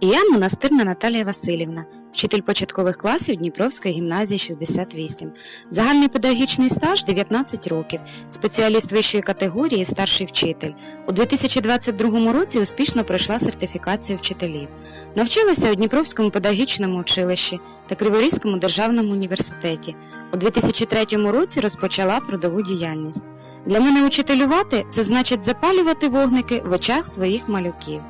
І я монастирна Наталія Васильівна, вчитель початкових класів Дніпровської гімназії 68. Загальний педагогічний стаж 19 років, спеціаліст вищої категорії, старший вчитель. У 2022 році успішно пройшла сертифікацію вчителів. Навчалася у Дніпровському педагогічному училищі та Криворізькому державному університеті. У 2003 році розпочала трудову діяльність. Для мене учителювати це значить запалювати вогники в очах своїх малюків.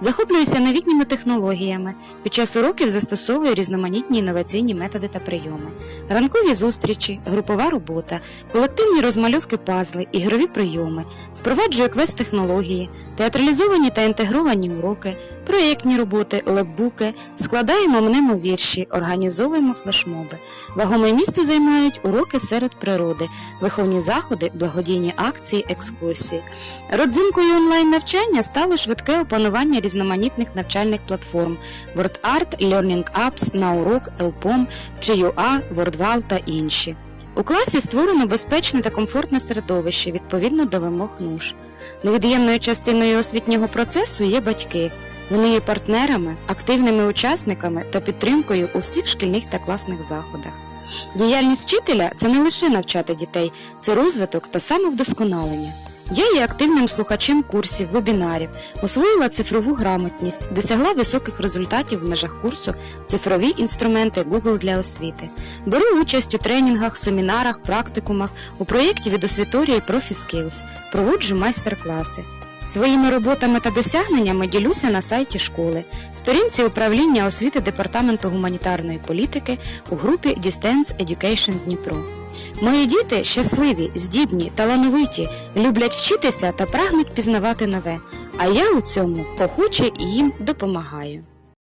Захоплююся новітніми технологіями. Під час уроків застосовую різноманітні інноваційні методи та прийоми, ранкові зустрічі, групова робота, колективні розмальовки пазли, ігрові прийоми, впроваджую квест-технології, театралізовані та інтегровані уроки, проєктні роботи, лепбуки, складаємо мнемо вірші, організовуємо флешмоби. Вагоме місце займають уроки серед природи, виховні заходи, благодійні акції, екскурсії. Родзинкою онлайн-навчання стало швидке опанування різноманітних навчальних платформ WordArt, Learning Apps, Наурок, Elpom, Вчи.ua, WordWall та інші. У класі створено безпечне та комфортне середовище відповідно до вимог НУШ. Невід'ємною частиною освітнього процесу є батьки. Вони є партнерами, активними учасниками та підтримкою у всіх шкільних та класних заходах. Діяльність вчителя це не лише навчати дітей, це розвиток та самовдосконалення. Я є активним слухачем курсів, вебінарів, освоїла цифрову грамотність, досягла високих результатів в межах курсу Цифрові інструменти Google для освіти. Беру участь у тренінгах, семінарах, практикумах, у проєкті від освіторії ProfiSkills, проводжу майстер-класи. Своїми роботами та досягненнями ділюся на сайті школи, сторінці управління освіти Департаменту гуманітарної політики у групі Distance Education Дніпро. Мої діти щасливі, здібні, талановиті, люблять вчитися та прагнуть пізнавати нове, а я у цьому охоче їм допомагаю.